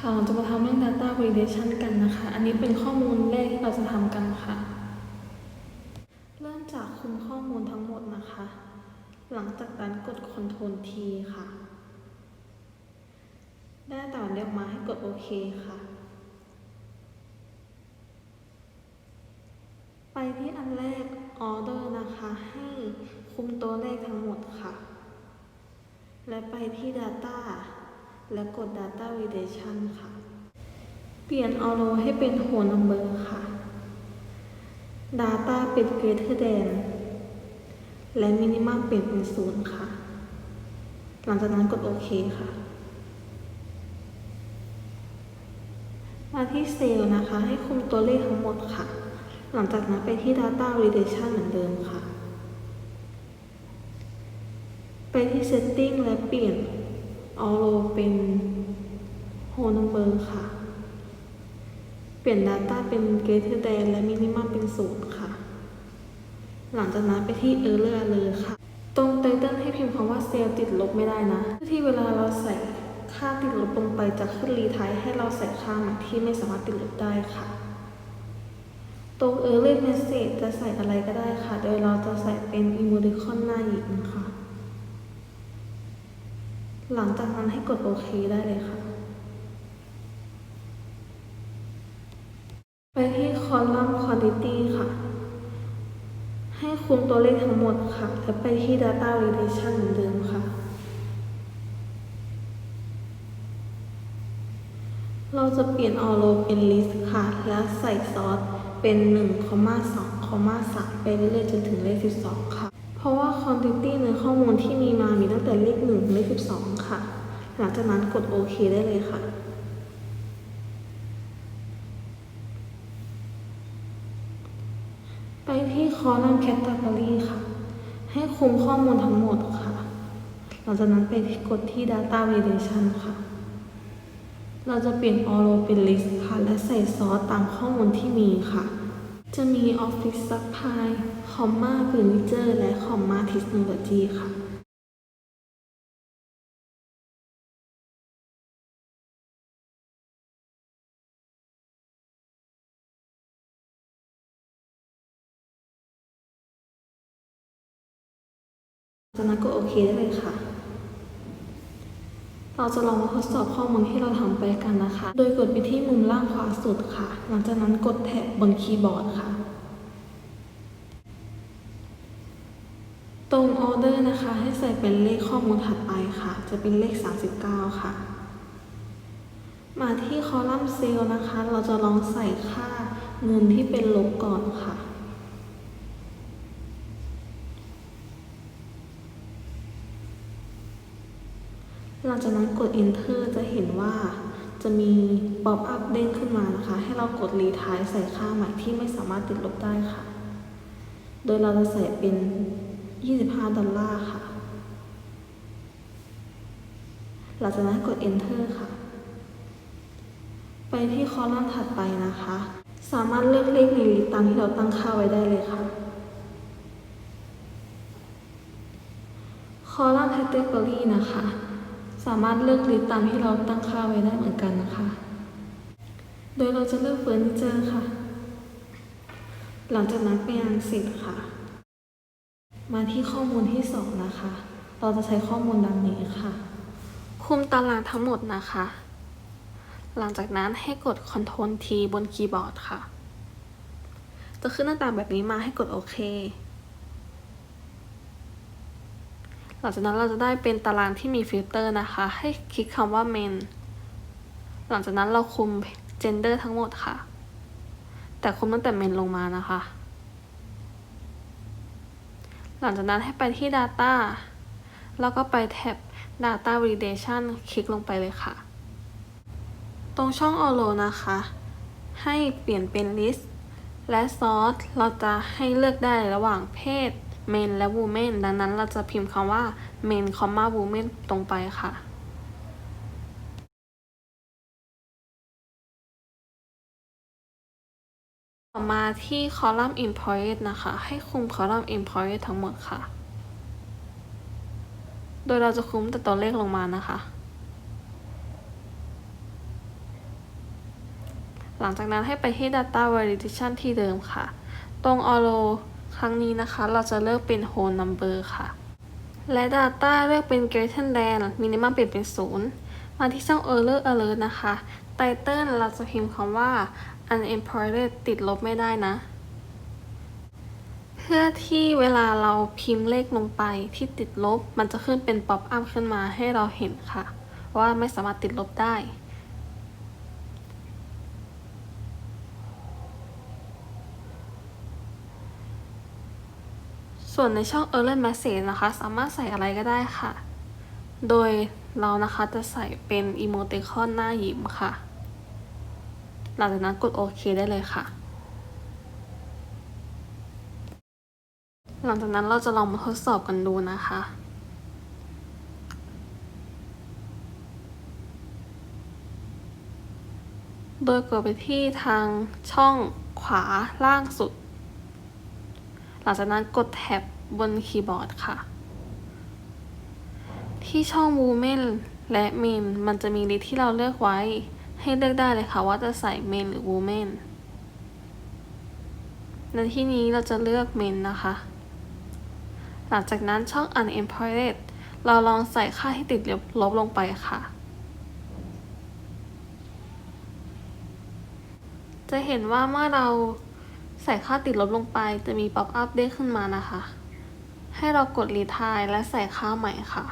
ค่ะเราจะมาทำเรื่อง data validation กันนะคะ อันนี้เป็นข้อมูลแรกที่เราจะทำกันค่ะ เริ่มจากคุมข้อมูลทั้งหมดนะคะ หลังจากนั้นกด Ctrl T ค่ะ ได้ต่อเรียกมาให้กดโอเคค่ะ ไปที่อันแรก order นะคะ ให้คุมตัวเลขทั้งหมดค่ะ และไปที่ data และกด data validation ค่ะ เปลี่ยน auto ให้เป็น whole number ค่ะ data เป็น greater than และ minimum เปลี่ยนเป็นศูนย์ค่ะ หลังจากนั้นกดโอเคค่ะ มาที่เซลล์นะคะ ให้คุมตัวเลขทั้งหมดค่ะ หลังจากนั้นไปที่ data validation เหมือนเดิมค่ะ ไปที่ setting และเปลี่ยน auto เป็น whole number ค่ะ เปลี่ยน data เป็น greater than และ minimum เป็นศูนย์ค่ะ หลังจากนั้นไปที่ error เลยค่ะ ตรง title ให้พิมพ์คำว่าเซลล์ติดลบไม่ได้นะ ที่เวลาเราใส่ค่าติดลบลงไปจะขึ้นรีไทให้เราใส่ค่าใหม่ที่ไม่สามารถติดลบได้ค่ะ ตรง error message จะใส่อะไรก็ได้ค่ะ โดยเราจะใส่เป็น emoticon หน้าหญิงค่ะ หลังจากนั้นให้กดโอเคได้เลยค่ะ ไปที่คอลัมน์ quantity ค่ะ ให้คุมตัวเลขทั้งหมดค่ะ และไปที่ data validation เหมือนเดิมค่ะ เราจะเปลี่ยน all row เป็น list ค่ะ และใส่ซอสเป็น 1 2 3 ไปเรื่อยๆจนถึงเลข 12 ค่ะ ราะว่า quantity ในข้อมูลที่มีมามีตั้งแต่เลข1ถึงเลข12 ค่ะ หลังจากนั้นกดโอเคได้เลยค่ะไปที่คอลัมน์ category ค่ะ ให้คุมข้อมูลทั้งหมดค่ะ หลังจากนั้นไปกดที่ data validation ค่ะ เราจะเปลี่ยน all เป็น list ค่ะ และใส่ซอสตามข้อมูลที่มีค่ะ จะมี office supply comma furniture และ comma technology ค่ะจากนั้นก็โอเคได้เลยค่ะ เราจะลองมาทดสอบข้อมูลที่เราทำไปกันนะคะ โดยกดไปที่มุมล่างขวาสุดค่ะ หลังจากนั้นกดแท็บบนคีย์บอร์ดค่ะ ตรงออเดอร์นะคะ ให้ใส่เป็นเลขข้อมูลถัดไปค่ะ จะเป็นเลข 39 ค่ะ มาที่คอลัมน์เซลล์นะคะ เราจะลองใส่ค่าเงินที่เป็นลบก่อนค่ะ หลังจากนั้นกด enter จะเห็นว่าจะมี pop up เด้งขึ้นมานะคะ ให้เรากด retry ใส่ค่าใหม่ที่ไม่สามารถติดลบได้ค่ะ โดยเราจะใส่เป็น 25 ดอลลาร์ค่ะ หลังจากนั้นกด enter ค่ะ ไปที่คอลัมน์ถัดไปนะคะ สามารถเลือกเลขในลิสต์ตามที่เราตั้งค่าไว้ได้เลยค่ะคอลัมน์ category นะคะ สามารถเลือกลิสต์ตามที่เราตั้งค่าไว้ได้เหมือนกันนะคะ โดยเราจะเลือกเฟอร์นิเจอร์ค่ะ หลังจากนั้นไปยังสิทธิ์ค่ะ มาที่ข้อมูลที่สองนะคะ เราจะใช้ข้อมูลดังนี้ค่ะ คุมตารางทั้งหมดนะคะ หลังจากนั้นให้กด Ctrl T บนคีย์บอร์ดค่ะ จะขึ้นหน้าต่างแบบนี้มาให้กดโอเค หลังจากนั้นเราจะได้เป็นตารางที่มีฟิลเตอร์นะคะ ให้คลิกคำว่า main หลังจากนั้นเราคุม gender ทั้งหมดค่ะ แต่คุมตั้งแต่ main ลงมานะคะ หลังจากนั้นให้ไปที่ data แล้วก็ไปแท็บ data validation คลิกลงไปเลยค่ะ ตรงช่อง allow นะคะ ให้เปลี่ยนเป็น list และ source เราจะให้เลือกได้ระหว่างเพศ men และ women ดังนั้นเราจะพิมพ์คำว่า men women ตรงไปค่ะ ต่อมาที่คอลัมน์ employee นะคะ ให้คุมคอลัมน์ employee ทั้งหมดค่ะ โดยเราจะคุมแต่ตัวเลขลงมานะคะ หลังจากนั้นให้ไปที่ data validation ที่เดิมค่ะ ตรง allow ครั้งนี้นะคะ เราจะเลือกเป็น whole number ค่ะ และ data เลือกเป็น greater than minimum เปลี่ยนเป็น 0 มาที่ช่อง error alert นะคะ title เราจะพิมพ์คำว่า unemployed ติดลบไม่ได้นะ เพื่อที่เวลาเราพิมพ์เลขลงไปที่ติดลบ มันจะขึ้นเป็น pop up ขึ้นมาให้เราเห็นค่ะ ว่าไม่สามารถติดลบได้ ส่วนในช่อง error message นะคะ สามารถใส่อะไรก็ได้ค่ะ โดยเรานะคะจะใส่เป็น emoticon หน้ายิ้มค่ะ หลังจากนั้นกดโอเคได้เลยค่ะ หลังจากนั้นเราจะลองมาทดสอบกันดูนะคะโดยกดไปที่ทางช่องขวาล่างสุด ลังจากนั้นกดแท็บบนคีย์บอร์ดค่ะ ที่ช่อง Women และ Men มันจะมีลิสต์ที่เราเลือกไว้ ให้เลือกได้เลยค่ะว่าจะใส่ Men หรือ Women ในที่นี้เราจะเลือก Men นะคะ หลังจากนั้นช่อง unemployed เราลองใส่ค่าที่ติดลบลงไปค่ะจะเห็นว่าเมื่อเรา ใส่ค่าติดลบลงไปจะมี pop up เด้งขึ้นมานะคะ ให้เรากด retry และใส่ค่าใหม่ค่ะ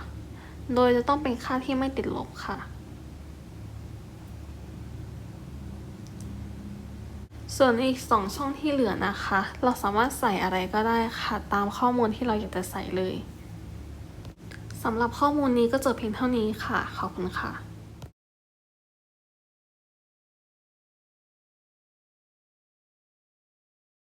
โดยจะต้องเป็นค่าที่ไม่ติดลบค่ะ ส่วนอีก 2 ช่องที่เหลือนะคะ เราสามารถใส่อะไรก็ได้ค่ะ ตามข้อมูลที่เราอยากจะใส่เลยสำหรับข้อมูลนี้ก็จบเพียงเท่านี้ค่ะ ขอบคุณค่ะ